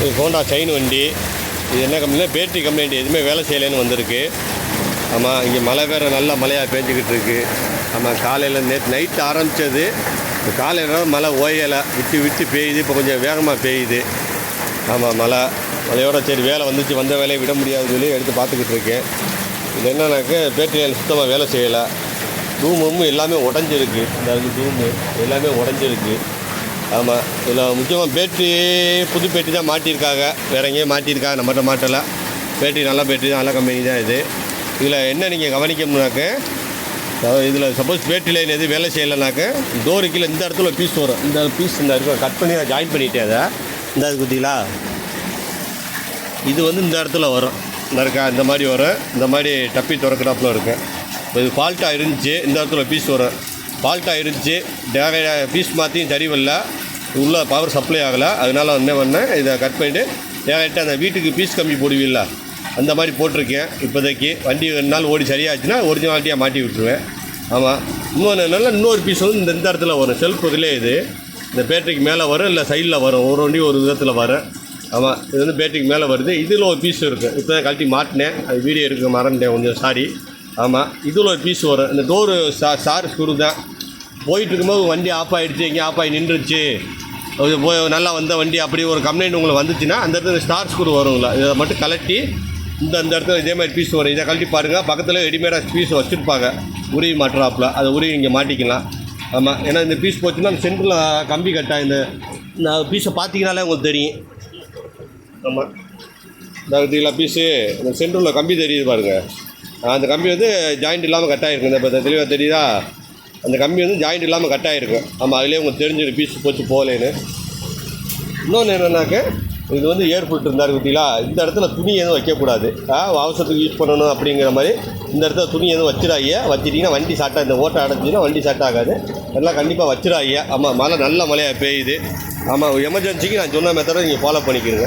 இது Honda sign வண்டி. இது என்ன கம்பெனினா பேட்டரி கம்ப்ளைண்ட் எதுவுமே வேலை செய்யலைன்னு வந்திருக்கு. ஆமாம் இங்கே மழை வேறு நல்லா மழையாக பேஞ்சிக்கிட்டு இருக்கு. ஆமாம் காலையில் நேற்று நைட்டு ஆரம்பித்தது இப்போ காலையில் மழை ஓயலை. விட்டு விட்டு பெய்யுது. இப்போ கொஞ்சம் வேகமாக பெய்யுது. ஆமாம் மழை. மழையோட சரி வேலை வந்துச்சு. வந்த வேலையை விட முடியாதுன்னு சொல்லி எடுத்து பார்த்துக்கிட்டு இருக்கேன். இது என்னன்னாக்க பேட்டரியில் சுத்தமாக வேலை செய்யலை. தூமும் எல்லாமே உடஞ்சிருக்கு. இந்த தூமு எல்லாமே உடஞ்சிருக்கு. ஆமாம் இதில் முக்கியமாக பேட்ரி புது பேட்ரி தான் மாட்டியிருக்காங்க. வேறு எங்கேயும் மாட்டியிருக்காங்க நம்மகிட்ட மாட்டலை. பேட்ரி நல்ல பேட்ரி தான் நல்ல கம்பெனி தான் இது. இதில் என்ன நீங்கள் கவனிக்கணும்னாக்க இதில் சப்போஸ் பேட்டரி லைன் எதுவும் வேலை செய்யலைனாக்க டோரு கீழே இந்த இடத்துல பீஸ் வரும். இந்த பீஸ் இந்த இருக்கும் கட் பண்ணி நான் ஜாயின் பண்ணிட்டேன் அதை. இந்த அது குத்திங்களா? இது வந்து இந்த இடத்துல வரும். இந்த இருக்கா இந்த மாதிரி வரும். இந்த மாதிரி டப்பி திறக்கிறாப்புல இருக்கும் இப்போ இது ஃபால்ட்டாக இருந்துச்சு இந்த இடத்துல பீஸ் வரும். ஃபால்ட்டாக இருந்துச்சு டேரக்டா பீஸ் மாற்றியும் சரிவில்லை. உள்ளே பவர் சப்ளை ஆகலை. அதனால் என்ன பண்ணேன் இதை கட் பண்ணிவிட்டு டேரெக்டாக அந்த வீட்டுக்கு பீஸ் கம்மி போடுவீங்களா அந்த மாதிரி போட்டிருக்கேன் இப்போதைக்கு. வண்டி ரெண்டு நாள் ஓடி சரியாச்சுன்னா ஒரிஜினாலிட்டியாக மாட்டி விட்டுருவேன். ஆமாம் இன்னொன்று நல்லா இன்னொரு பீஸ் வந்து இந்த இந்த இடத்துல வரும். செல்ஃப் இது. இந்த பேட்டரிக்கு மேலே வரும் இல்லை சைடில் வரும். ஒரு வண்டி ஒரு விதத்தில் வரும். ஆமாம் இது வந்து பேட்டரிக்கு மேலே வருது. இதில் ஒரு பீஸ் இருக்குது இப்போ தான் கழட்டி மாட்டினேன். அது வீடியோ இருக்க மறந்துட்டேன். கொஞ்சம் சாரி ஆமாம் இதில் ஒரு பீஸ் வரும். இந்த டோரு சா சார் ஸ்க்ரூ தான் போயிட்டு இருக்கும்போது வண்டி ஆஃப் ஆகிடுச்சு எங்கேயும் ஆஃப் ஆகி நின்றுச்சு. அது போய் நல்லா வந்த வண்டி அப்படி ஒரு கம்ப்ளைண்ட் உங்களுக்கு வந்துச்சுன்னா அந்த இடத்துல ஸ்டார் ஸ்க்ரூ வருங்களா இதை மட்டும் கலட்டி இந்த அந்த இடத்துல இதே மாதிரி பீஸ் வரும். இதை கழட்டி பாருங்கள் பக்கத்தில் ரெடிமேடாக பீஸ் வச்சுருப்பாங்க. உருவி மாட்டுறாப்பில். அதை உருவி இங்கே மாட்டிக்கலாம். ஆமாம் ஏன்னா இந்த பீஸ் போச்சுன்னா அந்த சென்டரில் கம்பி கட்டா இந்த நான் பீஸை பார்த்தீங்கனாலே உங்களுக்கு தெரியும். ஆமாம் இந்த பீஸு இந்த சென்டரில் கம்பி தெரியுது பாருங்கள் அந்த கம்பி வந்து ஜாயிண்ட் இல்லாமல் கட் ஆகிருக்கு இந்த இப்போ தெளிவாக தெரியுதா? அந்த கம்பி வந்து ஜாயிண்ட் இல்லாமல் கட் ஆகிருக்கு ஆமாம் அதுலேயே உங்களுக்கு தெரிஞ்சிடும் பீஸ் போச்சு போகலேன்னு. இன்னொன்று என்னென்னாக்க இது வந்து ஏர் இருந்தார் பார்த்தீங்களா இந்த இடத்துல துணி எதுவும் வைக்கக்கூடாது. ஆ, அவசரத்துக்கு யூஸ் பண்ணணும் அப்படிங்கிற மாதிரி இந்த இடத்துல துணி எதுவும் வச்சிடாயே வச்சிட்டிங்கன்னா வண்டி சாட்டா இந்த ஓட்டை அடைஞ்சின்னா வண்டி சாட் ஆகாது. எல்லாம் கண்டிப்பாக வச்சிடாயே ஆமாம் மழை நல்ல மழையாக பெய்யுது. ஆமாம் எமர்ஜென்சிக்கு நான் சொன்ன மெத்தடை நீங்கள் ஃபாலோ பண்ணிக்கிறீங்க